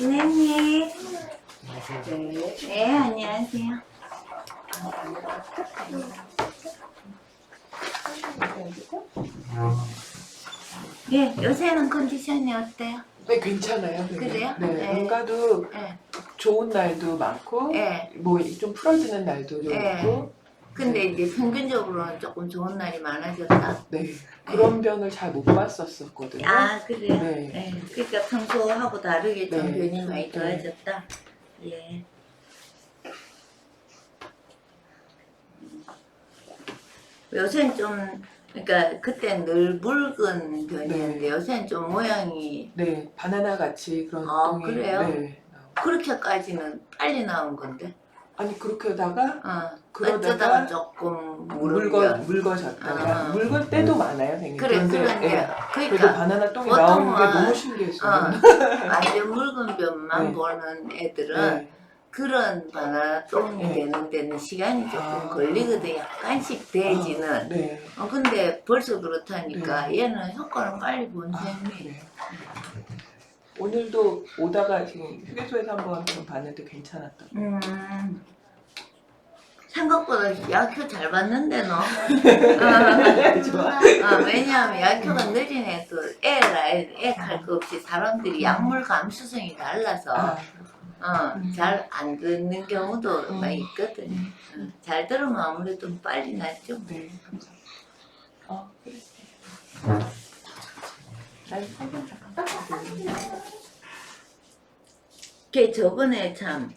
지냈니? 네, 네, 안녕하세요. 예, 요새는 컨디션이 어때요? 네, 괜찮아요. 네. 그래요? 네, 네. 뭔가도 예, 좋은 날도 많고, 예. 뭐 좀 풀어지는 날도 좀 네. 있고, 근데 이제 평균적으로는 조금 좋은 날이 많아졌다. 네. 그런 변을 잘 못 봤었었거든요. 아, 그래요? 네. 네. 그러니까 평소하고 다르게 좀 네. 변이 많이 네. 좋아졌다. 예. 요새는 좀, 그러니까 그때 늘 묽은 변이었는데 네. 요새는 좀 모양이 네, 바나나 같이 그런 아, 똥이 그래요? 네. 그렇게까지는 빨리 나온 건데. 아니 그렇게 하다가 어. 그러다가 어쩌다가 조금 물거 무르면. 물거졌다가 아. 물건 때도 많아요, 선생님. 그래, 그런데. 예, 그러니까. 바나나 똥이 보통은- 나오는 게 너무 신기했어요. 어, 완전 묽은 변만 네. 보는 애들은 네. 그런 바나나 똥이 네. 되는 데는 시간이 조금 아. 걸리거든 약간씩 돼지는 네. 어, 근데 벌써 그렇다니까 얘는 효과는 빨리 본 아, 셈이 그래요. 오늘도 오다가 지금 휴게소에서 한번 좀 봤는데 괜찮았다. 음, 생각보다 약효 잘 받는데 너 어, 좋아. 어, 왜냐하면 약효가 느린 애도 애라 애할 거 없이 사람들이 약물 감수성이 달라서 아, 어, 음. 잘안 듣는 경우도 음. 많이 있거든 어, 잘 들으면 아무래도 빨리 낫죠 네, 감사합니다. 어, 그래. 걔 저번에 참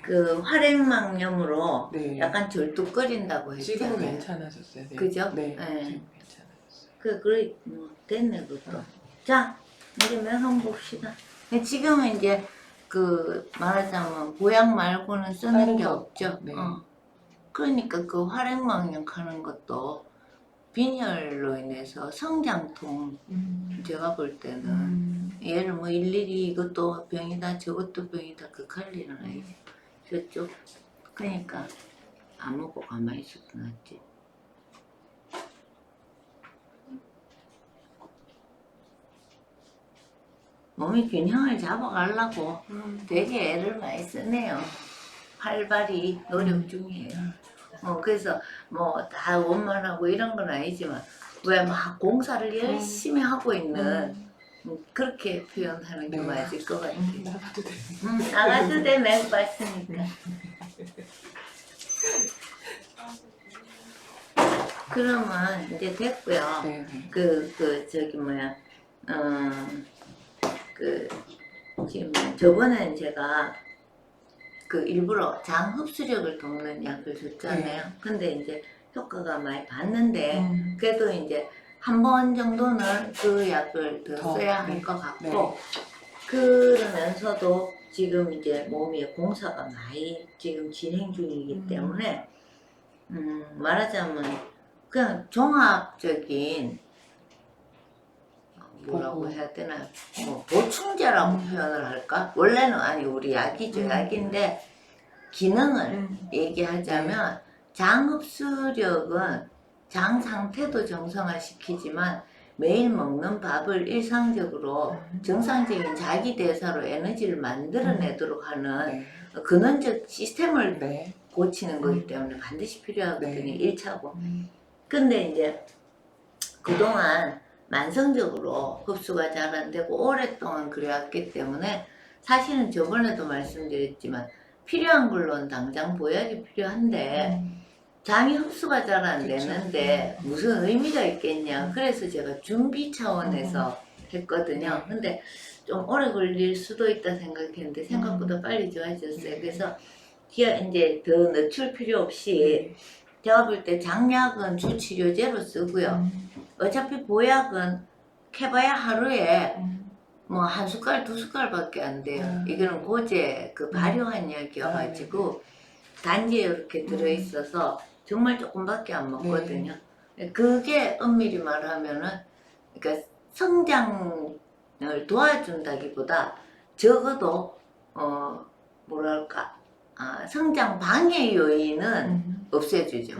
그 활액막염으로 네. 약간 절뚝거린다고 지금은 했잖아요. 괜찮아졌어요. 네. 그죠? 네. 네. 지금 괜찮아졌어요. 그 그래 뭐 됐네 그것도. 자 이제 명함 봅시다. 근데 지금은 이제 그 말하자면 보약 말고는 쓰는 다른 게 거 없죠. 네. 어. 그러니까 그 활액막염 하는 것도 빈혈로 인해서 성장통 음. 제가 볼 때는 음. 얘를 뭐 일일이 이것도 병이다 저것도 병이다 극할 일은 아니지 저쪽 그러니까 안 먹고 가만히 있어도 낫지 몸이 균형을 잡아가려고 음. 되게 애를 많이 쓰네요 활발히 노력 중이에요 어, 그래서 뭐 다 원만하고 이런 건 아니지만 왜 막 공사를 열심히 하고 있는 음, 그렇게 표현하는 게 네. 맞을 것 같아요. 음, 나가도 돼. 음, 나가도 돼, 맹 봤으니까. 그러면 이제 됐고요. 네. 네. 그, 그, 저기 뭐야, 어, 그, 지금 저번엔 제가 그 일부러 장 흡수력을 돕는 약을 줬잖아요. 근데 이제 효과가 많이 봤는데, 음. 그래도 이제 한 번 정도는 그 약을 더 더, 써야 네. 할것 같고 네. 그러면서도 지금 이제 몸에 공사가 많이 지금 진행 중이기 음. 때문에 음, 말하자면 그냥 종합적인 뭐라고. 해야 되나 뭐 보충제라고 음. 표현을 할까 원래는 아니 우리 약이죠 음. 약인데 기능을 음. 얘기하자면 장 흡수력은 장 상태도 정상화시키지만 매일 먹는 밥을 일상적으로 음. 정상적인 자기 대사로 에너지를 만들어내도록 하는 네. 근원적 시스템을 네. 고치는 거기 음. 때문에 반드시 필요하거든요. 네. 일 1차고. 음. 근데 이제 그동안 만성적으로 흡수가 잘 안 되고 오랫동안 그래왔기 때문에 사실은 저번에도 말씀드렸지만 필요한 걸로는 당장 보약이 필요한데 음. 장이 흡수가 잘 안. 되는데 무슨 의미가 있겠냐. 그래서 제가 준비 차원에서 했거든요. 네. 근데 좀 오래 걸릴 수도 있다 생각했는데 생각보다 빨리 좋아졌어요. 네. 그래서 이제 더 늦출 필요 없이 제가 볼 때 장약은 주치료제로 쓰고요. 음. 어차피 보약은 캐봐야 하루에 음. 뭐한 숟갈 두 숟갈밖에 안 돼요. 음. 이거는 고제 그 발효한 약이어가지고 단지에 이렇게 들어있어서 정말 조금밖에 안 먹거든요. 그게 엄밀히 말하면은 그러니까 성장을 도와준다기보다 적어도 어 뭐랄까 아, 성장 방해 요인은 음. 없애주죠.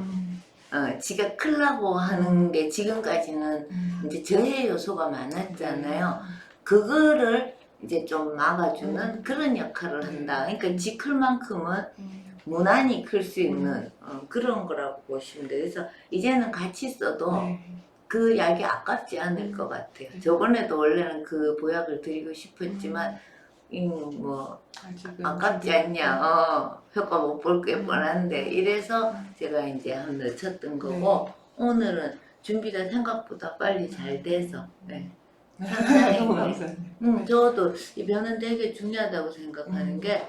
음. 어, 지가 클라고 하는 게 지금까지는 음. 이제 저해 요소가 많았잖아요. 그거를 이제 좀 막아주는 음. 그런 역할을 한다. 그러니까 지클 만큼은 음. 무난히 클 수 있는 어, 그런 거라고 보시면 돼요. 그래서 이제는 같이 써도 네. 그 약이 아깝지 않을 음. 것 같아요. 네. 저번에도 원래는 그 보약을 드리고 싶었지만 음, 뭐 아직은 아깝지 않냐, 어, 효과 못 볼게 음. 뻔한데 이래서 음. 제가 이제 한 넣쳤던 거고 네. 오늘은 준비가 생각보다 빨리 잘 돼서 네. 너무 감사해요. 음, 저도 이 변은 되게 중요하다고 생각하는 음. 게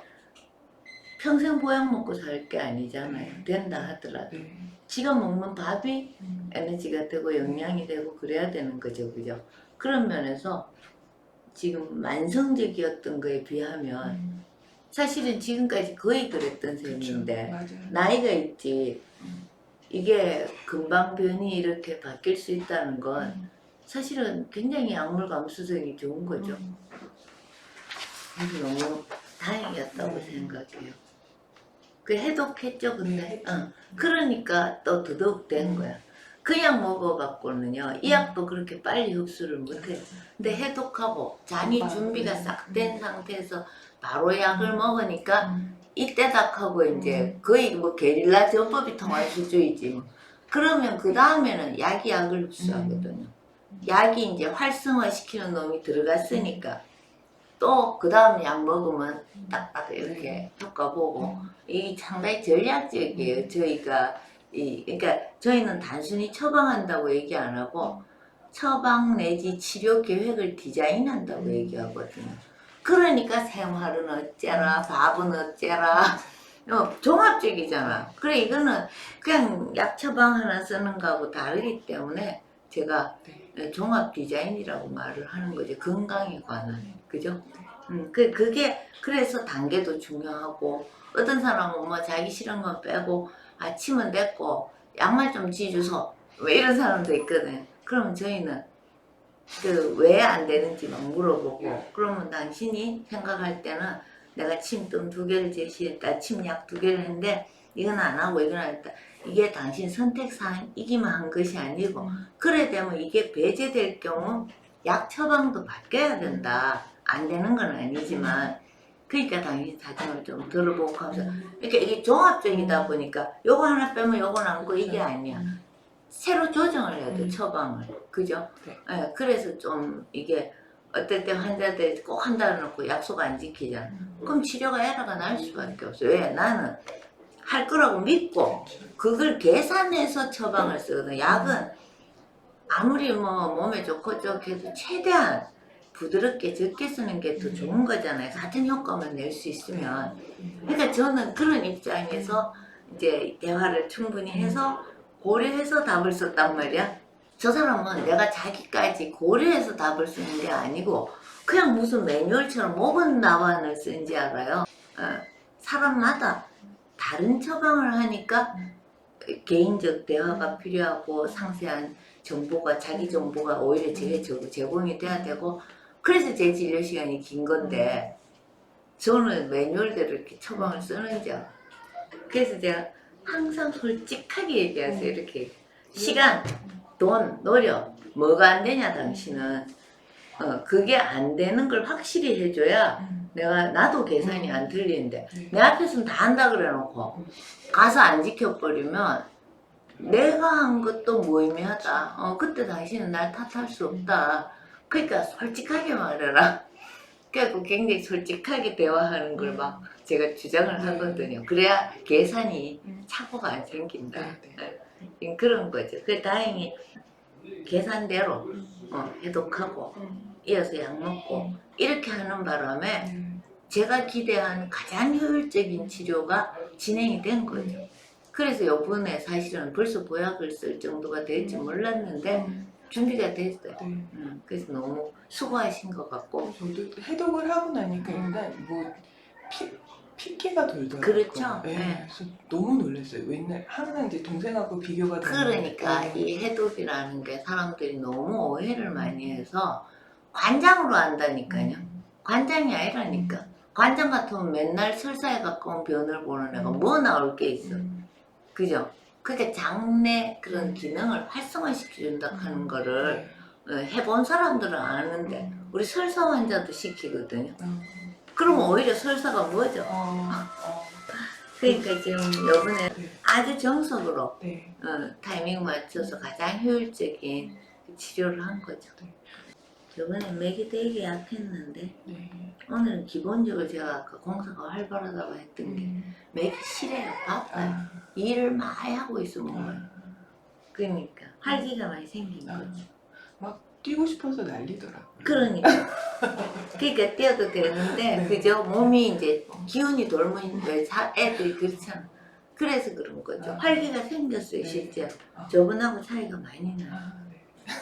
평생 보약 먹고 살 게 아니잖아요. 된다 하더라도 네. 지가 먹는 밥이 음. 에너지가 되고 영양이 되고 그래야 되는 거죠, 그죠? 그런 면에서 지금 만성적이었던 거에 비하면 음. 사실은 지금까지 거의 그랬던. 셈인데. 나이가 있지 음. 이게 금방 변이 이렇게 바뀔 수 있다는 건 음. 사실은 굉장히 약물 감수성이 좋은 거죠. 음. 그래서 너무 다행이었다고 네. 생각해요. 그 해독했죠, 근데. 네. 응. 그러니까 또 더더욱 된 음. 거야. 그냥 먹어갖고는요, 이 약도 그렇게 빨리 흡수를 못해. 근데 해독하고 잔이 준비가 네. 싹된 음. 상태에서 바로 약을 먹으니까 음. 이때딱 하고 이제 음. 거의 뭐 게릴라 전법이 통할 수준이지. 그러면 그 다음에는 약이 약을 흡수하거든요. 약이 이제 활성화시키는 놈이 들어갔으니까 또 그 다음 약 먹으면 딱딱 이렇게 효과 보고 음. 이 상당히 전략적이에요. 저희가 이 그러니까 저희는 단순히 처방한다고 얘기 안 하고 처방 내지 치료 계획을 디자인한다고 음. 얘기하거든요. 그러니까 생활은 어째라, 밥은 어째라, 어, 종합적이잖아. 그래 이거는 그냥 약 처방 하나 쓰는 거하고 다르기 때문에 제가 네. 종합 디자인이라고 말을 하는 거죠. 건강에 관한. 그죠? 음, 그, 그게, 그래서 단계도 중요하고, 어떤 사람은 뭐 자기 싫은 건 빼고, 아침은 됐고, 약만 좀 지주소. 뭐 이런 사람도 있거든. 그러면 저희는 그 왜 안 되는지 막 물어보고, 그러면 당신이 생각할 때는 내가 침뜸 두 개를 제시했다, 침약 두 개를 했는데, 이건 안 하고 이건 안 했다. 이게 당신 선택사항이기만 한 것이 아니고, 음. 그래 되면 이게 배제될 경우 약 처방도 바뀌어야 된다. 안 되는 건 아니지만 그러니까 당연히 사정을 좀 들어보고 하면서 이렇게 이게 종합적이다 보니까 요거 하나 빼면 요건 안고 이게 아니야. 음. 새로 조정을 해야 돼 음. 처방을. 그죠? 네. 예, 그래서 좀 이게 어떨 때 환자들이 꼭 한다 놓고 약속 안 지키잖아. 음. 그럼 치료가 에러가 날 수밖에 없어. 왜? 나는 할 거라고 믿고 그걸 계산해서 처방을 쓰거든. 약은 아무리 뭐 몸에 좋고 좋게도 최대한 부드럽게 적게 쓰는 게 더 좋은 거잖아요. 같은 효과만 낼 수 있으면. 그러니까 저는 그런 입장에서 이제 대화를 충분히 해서 고려해서 답을 썼단 말이야. 저 사람은 내가 자기까지 고려해서 답을 쓰는 게 아니고 그냥 무슨 매뉴얼처럼 목은 나반을 쓴 지 알아요. 어, 사람마다 다른 처방을 하니까 개인적 대화가 필요하고 상세한 정보가 자기 정보가 오히려 제 제공이 돼야 되고 그래서 제 진료 시간이 긴 건데 저는 매뉴얼대로 이렇게 처방을 쓰는지 알아. 그래서 제가 항상 솔직하게 얘기하세요 이렇게 시간, 돈, 노력 뭐가 안 되냐 당신은 어, 그게 안 되는 걸 확실히 해줘야 음. 내가 나도 계산이 안 틀리는데 네. 내 앞에서는 다 한다 그래놓고 가서 안 지켜버리면 내가 한 것도 무의미하다. 어, 그때 당신은 날 탓할 수 없다. 그러니까 솔직하게 말해라. 그래갖고 굉장히 솔직하게 대화하는 걸 막 제가 주장을 네. 하거든요. 그래야 계산이 음. 착오가 안 생긴다. 네, 예, 그런 거죠. 그 다행히 계산대로 어, 해독하고 음. 이어서 약 먹고 이렇게 하는 바람에 음. 제가 기대한 가장 효율적인 치료가 진행이 된 거죠. 그래서 요번에 사실은 벌써 보약을 쓸 정도가 될지 몰랐는데 음. 준비가 됐어요. 네. 음, 그래서 너무 수고하신 것 같고 저도 해독을 하고 나니까 음. 일단 뭐 피, 핏기가 돌더라고요. 그렇죠. 네. 네. 그래서 너무 놀랐어요. 맨날 항상 이제 동생하고 비교가 그러니까. 이 해독이라는 게 사람들이 너무 오해를 많이 해서 관장으로 한다니까요. 음. 관장이 아니라니까. 관장 같으면 맨날 설사에 가까운 변을 보는 애가 뭐 나올 게 있어. 음. 그죠? 그러니까 장내 그런 음. 기능을 활성화시켜준다 하는 거를 네. 어, 해본 사람들은 아는데 음. 우리 설사 환자도 시키거든요. 어. 그러면 오히려 설사가 뭐죠? 어. 어. 그러니까 지금 요번에 네. 아주 정석으로 네. 어, 타이밍 맞춰서 가장 효율적인 그 치료를 한 거죠. 네. 저번에 맥이 되게 약했는데 네. 오늘은 기본적으로 제가 아까 공사가 활발하다고 했던 게 음. 맥이 실해요. 바빠요. 아. 일을 많이 하고 있으면 아. 그러니까 활기가 많이 생긴 아. 거죠. 뛰고 싶어서 난리더라고요. 그러니까 그러니까 뛰어도 되는데 네. 그죠 몸이 이제 기운이 돌면 왜 사- 애들이 그렇잖아 그래서 그런 거죠 아. 활기가 생겼어요 네. 실제로 아. 저번하고 차이가 많이 나요 아, 네. 네,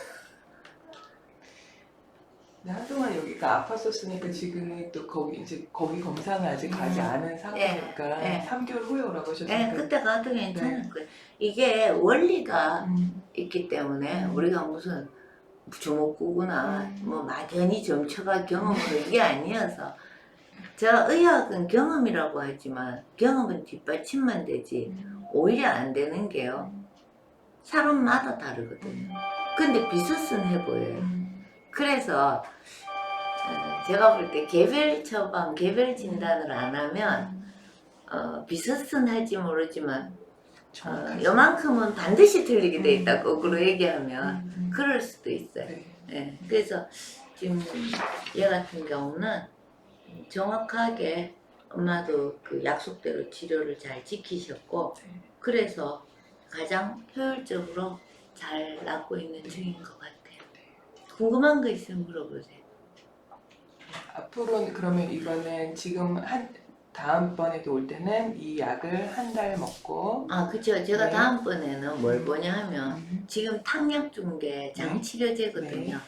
한동안 여기가 아팠었으니까 지금은 또 거기 이제 거기 검사는 아직 가지 음. 않은 상태니까 네. 3개월 후에 오라고 하셨으니까 예, 그때 가도 괜찮을 네. 거예요 이게 원리가 음. 있기 때문에 음. 우리가 무슨 주먹구구나 음. 뭐 막연히 점쳐가 경험으로 이게 아니어서 저 의학은 경험이라고 하지만 경험은 뒷받침만 되지 음. 오히려 안 되는 게요 사람마다 다르거든요 근데 비슷해 보여요 음. 그래서 어, 제가 볼 때 개별 처방, 개별 진단을 안 하면 어, 비슷할지 모르지만 어. 요만큼은 반드시 틀리게 돼 있다 음. 거꾸로 얘기하면 음, 음. 그럴 수도 있어요 네. 예, 그래서 지금 얘 같은 경우는 정확하게 엄마도 그 약속대로 치료를 잘 지키셨고 네. 그래서 가장 효율적으로 잘 낫고 있는 중인 것 같아요. 궁금한 거 있으면 물어보세요. 앞으로는 그러면 이거는 지금 한 다음번에도 올 때는 이 약을 한 달 먹고 아, 그쵸. 제가 네. 다음번에는 뭘 보냐 하면 음. 지금 탕약 중계 장치료제거든요. 네.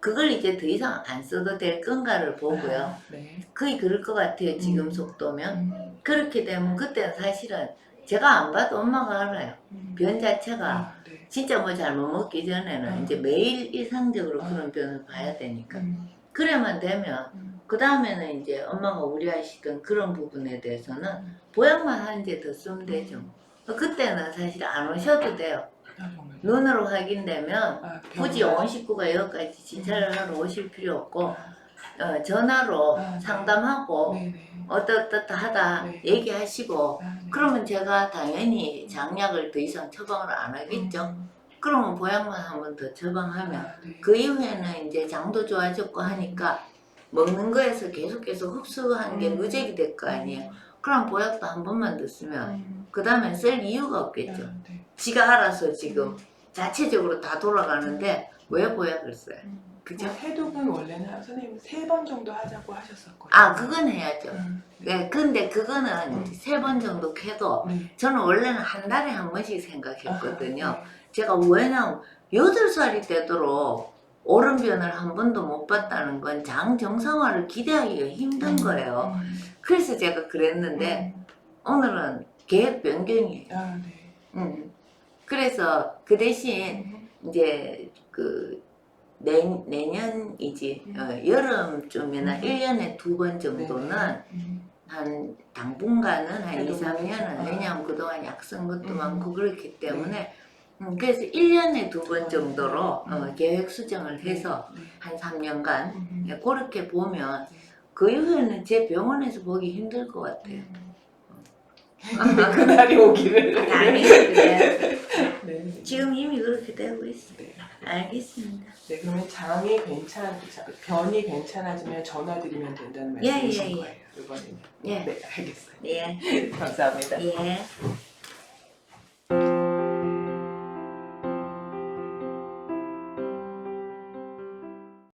그걸 이제 더 이상 안 써도 될 건가를 보고요. 아, 네. 거의 그럴 것 같아요. 지금 음. 속도면. 음. 그렇게 되면 그때는 사실은 제가 안 봐도 엄마가 알아요. 음. 변 자체가 아, 네. 진짜 뭐 잘못 먹기 전에는 음. 이제 매일 일상적으로 음. 그런 변을 봐야 되니까. 음. 그래만 되면 음. 그 다음에는 이제 엄마가 우려하시던 그런 부분에 대해서는 음. 보약만 한 제 더 쓰면 되죠. 그때는 사실 안 오셔도 돼요. 아? 눈으로 확인되면 아, 굳이. 온 식구가 여기까지 진찰을 하러 오실 필요 없고 아, 어, 전화로 아, 네. 상담하고 네네. 어떻다 하다 네. 얘기하시고 아, 네. 그러면 제가 당연히 장약을 더 이상 처방을 안 하겠죠. 음. 그러면 보약만 한번 더 처방하면 아, 네. 그 이후에는 이제 장도 좋아졌고 하니까 먹는 거에서 계속 계속 흡수한 게 음. 누적이 될 거 아니에요. 그럼 보약도 한 번만 더 쓰면 음. 그 다음엔 쓸 이유가 없겠죠. 아, 네. 지가 알아서 지금 자체적으로 다 돌아가는데 왜 보약을 써요? 음. 그죠? 해독은 원래는 선생님 세 번 정도 하자고 하셨었거든요. 아 그건 해야죠. 음. 네, 근데 그거는 음. 세번 정도 해도 네. 저는 원래는 한 달에 한 번씩 생각했거든요. 아, 제가 왜냐면 여덟 살이 되도록 오른변을 한 번도 못 봤다는 건 장 정상화를 기대하기가 힘든 음. 거예요. 음. 그래서 제가 그랬는데 오늘은 계획 변경이에요. 아, 네. 음. 그래서 그 대신 음. 이제 그 내, 내년이지 음. 어, 여름쯤이나 음. 일 1년에 두 번 정도는 네. 음. 한 당분간은 한 2, 해독을 3년은 해서. 왜냐하면 그동안 약쓴 것도 음. 많고 그렇기 때문에 음, 그래서 1년에 두 번 정도로 음. 어, 계획 수정을 해서 네. 한 3년간 음. 예, 그렇게 보면 그 이후에는 제 병원에서 보기 힘들 것 같아요. 그날이 오기를. 당연히. 네. 지금 이미 그렇게 되고 있어요. 네. 알겠습니다. 네, 그러면 장이 괜찮, 변이 괜찮아지면 전화 드리면 된다는 예, 말씀이신 예, 예. 거예요, 이번에는. 예. 네, 알겠어요. 예. 감사합니다. 예.